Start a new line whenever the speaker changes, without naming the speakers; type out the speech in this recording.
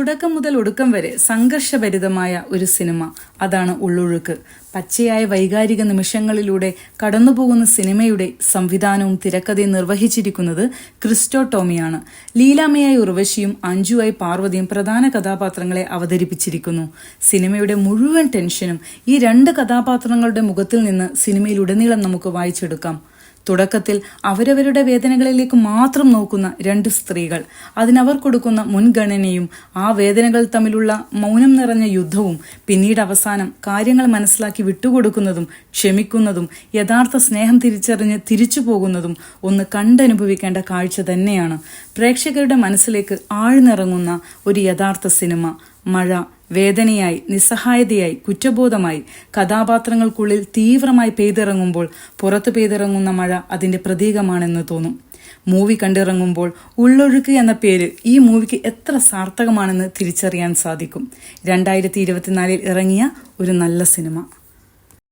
തുടക്കം മുതൽ ഒടുക്കം വരെ സംഘർഷഭരിതമായ ഒരു സിനിമ. അതാണ് ഉള്ളൊഴുക്ക്. പച്ചയായ വൈകാരിക നിമിഷങ്ങളിലൂടെ കടന്നുപോകുന്ന സിനിമയുടെ സംവിധാനവും തിരക്കഥയും നിർവഹിച്ചിരിക്കുന്നത് ക്രിസ്റ്റോ ടോമിയാണ്. ലീലാമയായി ഉർവശിയും അഞ്ജുവായി പാർവതിയും പ്രധാന കഥാപാത്രങ്ങളെ അവതരിപ്പിച്ചിരിക്കുന്നു. സിനിമയുടെ മുഴുവൻ ടെൻഷനും ഈ രണ്ട് കഥാപാത്രങ്ങളുടെ മുഖത്തിൽ നിന്ന് സിനിമയിലുടനീളം നമുക്ക് വായിച്ചെടുക്കാം. തുടക്കത്തിൽ അവരവരുടെ വേദനകളിലേക്ക് മാത്രം നോക്കുന്ന രണ്ട് സ്ത്രീകൾ. അതിനവർ കൊടുക്കുന്ന മുൻഗണനയും ആ വേദനകൾ തമ്മിലുള്ള മൗനം നിറഞ്ഞ യുദ്ധവും പിന്നീട് അവസാനം കാര്യങ്ങൾ മനസ്സിലാക്കി വിട്ടുകൊടുക്കുന്നതും ക്ഷമിക്കുന്നതും യഥാർത്ഥ സ്നേഹം തിരിച്ചറിഞ്ഞ് തിരിച്ചു പോകുന്നതും ഒന്ന് കണ്ടനുഭവിക്കേണ്ട കാഴ്ച തന്നെയാണ്. പ്രേക്ഷകരുടെ മനസ്സിലേക്ക് ആഴ്ന്നിറങ്ങുന്ന ഒരു യഥാർത്ഥ സിനിമ മഴ. വേദനയായി നിസ്സഹായതയായി കുറ്റബോധമായി കഥാപാത്രങ്ങൾക്കുള്ളിൽ തീവ്രമായി പെയ്തിറങ്ങുമ്പോൾ പുറത്തു പെയ്തിറങ്ങുന്ന മഴ അതിന്റെ പ്രതീകമാണെന്ന് തോന്നും. മൂവി കണ്ടിറങ്ങുമ്പോൾ ഉള്ളൊഴുക്ക് എന്ന പേര് ഈ മൂവിക്ക് എത്ര സാർത്ഥകമാണെന്ന് തിരിച്ചറിയാൻ സാധിക്കും. രണ്ടായിരത്തി ഇരുപത്തിനാലിൽ ഇറങ്ങിയ ഒരു നല്ല സിനിമ.